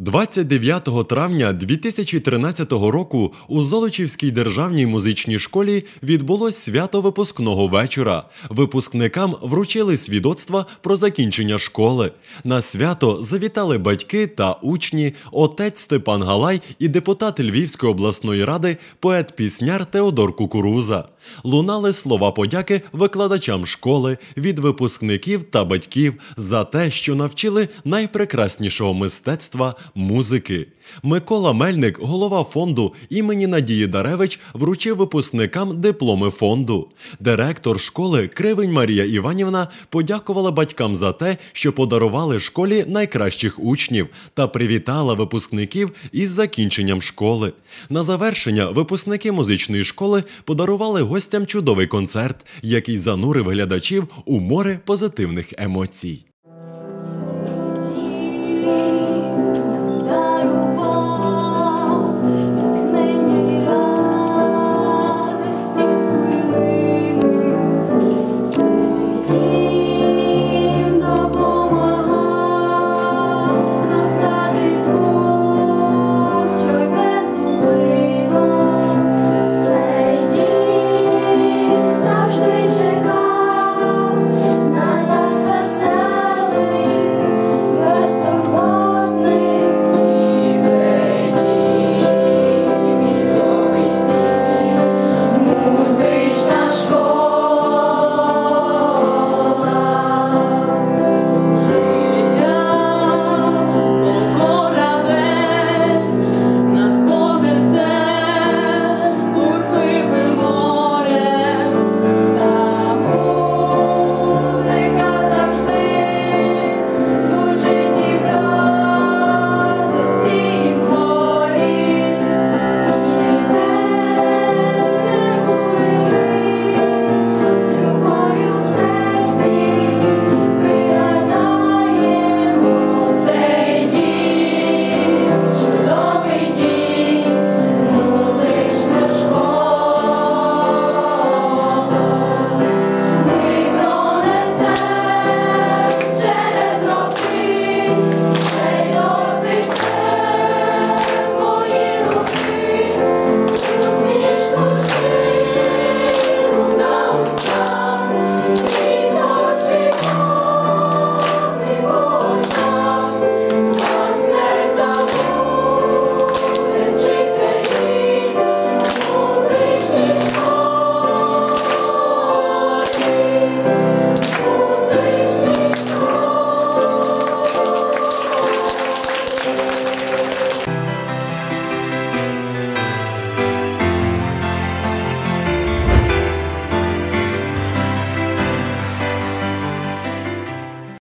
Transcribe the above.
29 травня 2013 року у Золочівській державній музичній школі відбулось свято випускного вечора. Випускникам вручили свідоцтва про закінчення школи. На свято завітали батьки та учні, отець Степан Галай і депутат Львівської обласної ради, поет-пісняр Теодор Кукуруза. Лунали слова подяки викладачам школи від випускників та батьків за те, що навчили найпрекраснішого мистецтва музики. Микола Мельник, голова фонду імені Надії Даревич, вручив випускникам дипломи фонду. Директор школи Кривень Марія Іванівна подякувала батькам за те, що подарували школі найкращих учнів та привітала випускників із закінченням школи. На завершення випускники музичної школи подарували гостям чудовий концерт, який занурив глядачів у море позитивних емоцій.